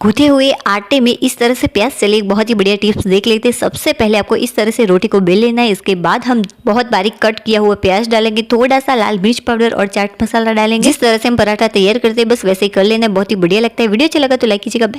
गूथे हुए आटे में इस तरह से प्याज। एक बहुत ही बढ़िया टिप्स देख लेते हैं। सबसे पहले आपको इस तरह से रोटी को बेल लेना है। इसके बाद हम बहुत बारीक कट किया हुआ प्याज डालेंगे। थोड़ा सा लाल मिर्च पाउडर और चाट मसाला डालेंगे। जिस तरह से हम पराठा तैयार करते हैं, बस वैसे ही कर लेना बहुत ही बढ़िया लगता है। वीडियो अच्छा लगा तो लाइक कीजिएगा।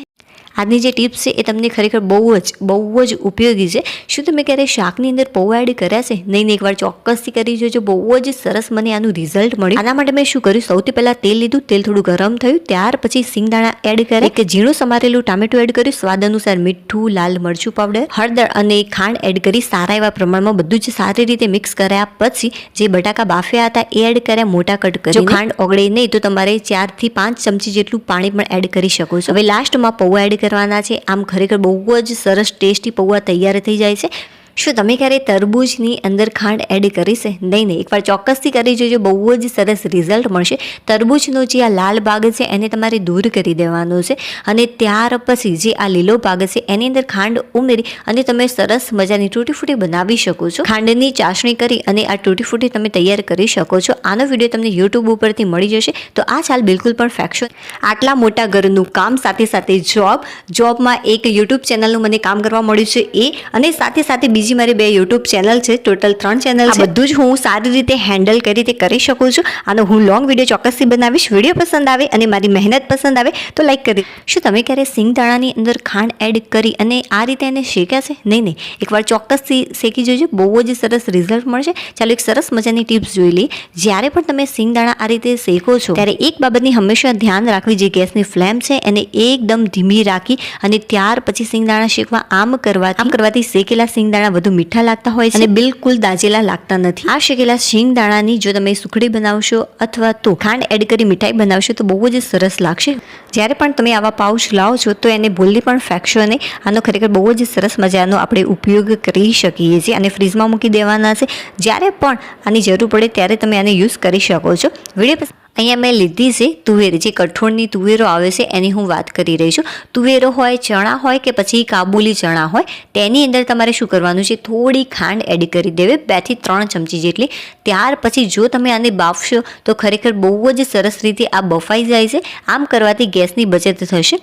આજની જે ટિપ્સ છે એ તમને ખરેખર બહુ જ બહુ જ ઉપયોગી છે. શું તમે ક્યારેય શાકની અંદર પૌવા એડ કર્યા છે? નહીં નહીં એકવાર ચોક્કસથી કરી જોજો. બહુ જ સરસ મને આનું રિઝલ્ટ મળ્યું. આના માટે મેં શું કર્યું? સૌથી પહેલાં તેલ લીધું. તેલ થોડું ગરમ થયું. ત્યાર પછી સિંગદાણા એડ કર્યા. કે ઝીણું સમારેલું ટામેટું એડ કર્યું. સ્વાદ અનુસાર મીઠું લાલ મરચું પાવડર હળદર અને ખાંડ એડ કરી સારા એવા પ્રમાણમાં બધું જ સારી રીતે મિક્સ કર્યા. પછી જે બટાકા બાફ્યા હતા એ એડ કર્યા મોટા કટ કરી ખાંડ ઓગળે નહીં તો તમારે ચારથી પાંચ ચમચી જેટલું પાણી પણ એડ કરી શકો છો. હવે લાસ્ટમાં પૌવા એડ કરવાના છે. આમ ખરેખર બહુ જ સરસ ટેસ્ટી પૌવા તૈયાર થઈ જાય છે. શું તમે ક્યારે તરબૂજની અંદર ખાંડ એડ કરી છે? નહીં નહીં. એકવાર ચોક્કસથી કરી જોજો. બહુ જ સરસ રિઝલ્ટ મળશે. તરબૂજનો જે આ લાલ ભાગ છે, એને તમારે દૂર કરી દેવાનો છે. અને ત્યાર પછી જે આ લીલો ભાગ છે, એની અંદર ખાંડ ઉમેરી અને તમે સરસ મજાની તૂટી ફૂટી બનાવી શકો છો. ખાંડની ચાસણી કરી અને આ તૂટી ફૂટી તમે તૈયાર કરી શકો છો. આનો વીડિયો તમને યુટ્યુબ ઉપરથી મળી જશે. તો આ ચાલ બિલકુલ પણ ફેક્શન આટલા મોટા ઘરનું કામ, સાથે સાથે જોબ જોબમાં એક યુટ્યુબ ચેનલનું મને કામ કરવા મળ્યું છે એ. અને સાથે સાથે બીજી મારી બે યુટ્યુબ ચેનલ છે ટોટલ ત્રણ ચેનલ છે. બધું જ હું સારી રીતે હેન્ડલ કરી રીતે કરી શકું છું. આનો હું લોંગ વીડિયો ચોક્કસથી બનાવીશ વીડિયો પસંદ આવે અને મારી મહેનત પસંદ આવે તો લાઈક કરી. શું તમે ક્યારે સિંગદાણાની અંદર ખાંડ એડ કરી અને આ રીતે એને શેક્યા છે? નહીં નહીં. એકવાર ચોક્કસથી શેકી જોજો બહુ જ સરસ રિઝલ્ટ મળશે. ચાલો એક સરસ મજાની ટિપ્સ જોઈ લઈએ. જ્યારે પણ તમે સિંગદાણા આ રીતે શેકો છો ત્યારે એક બાબતની હંમેશા ધ્યાન રાખવી જે ગેસની ફ્લેમ છે એને એકદમ ધીમી રાખી અને ત્યાર પછી સિંગદાણા શેકવા આમ કરવા આમ કરવાથી શેકેલા સિંગદાણા વધુ મીઠા લાગતા હોય છે? અને બિલકુલ દાજેલા લાગતા નથી. આ શેકેલા સિંગદાણાની જો તમે સુખડી બનાવશો અથવા તો ખાંડ એડ કરી મીઠાઈ બનાવશો તો બહુ જ સરસ લાગશે. જ્યારે પણ તમે આવા પાઉચ લાવો છો તો એને ભૂલી પણ ફેંકશો નહીં. આનો ખરેખર બહુ જ સરસ મજાનો આપણે ઉપયોગ કરી શકીએ છીએ અને ફ્રીજમાં મૂકી દેવાના છે. જ્યારે પણ આની જરૂર પડે ત્યારે તમે આને યુઝ કરી શકો છો. વીડિયો અહીંયા મેં લીધી છે તુવેર. જે કઠોળની તુવેરો આવે છે, એની હું વાત કરી રહી છું. તુવેરો હોય, ચણા હોય કે પછી કાબુલી ચણા હોય, તેની અંદર તમારે શું કરવાનું છે? થોડી ખાંડ એડ કરી દેવી. બેથી ત્રણ ચમચી જેટલી. ત્યાર પછી જો તમે આને બાફશો, તો ખરેખર બહુ જ સરસ રીતે આ બફાઈ જાય છે. આમ કરવાથી ગેસની બચત થશે.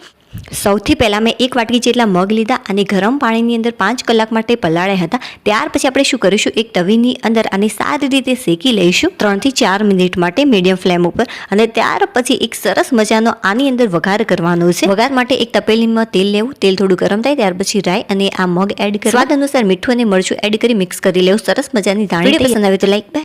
સૌથી પહેલાં મેં એક વાટકી જેટલા મગ લીધા અને ગરમ પાણીની અંદર પાંચ કલાક માટે પલાળ્યા હતા. ત્યાર પછી આપણે શું કરીશું? એક તવીની અંદર આને સારી રીતે શેકી લઈશું. ત્રણથી ચાર મિનિટ માટે મીડિયમ ફ્લેમ ઉપર. અને ત્યાર પછી એક સરસ મજાનો આની અંદર વઘાર કરવાનો છે. વઘાર માટે એક તપેલીમાં તેલ લેવું. તેલ થોડું ગરમ થાય ત્યાર પછી રાઈ અને આ મગ એડ કરવા. સ્વાદ અનુસાર મીઠું અને મરચું એડ કરી મિક્સ કરી લેવું. સરસ મજાની ધાણી પસંદ આવે તો લાઈક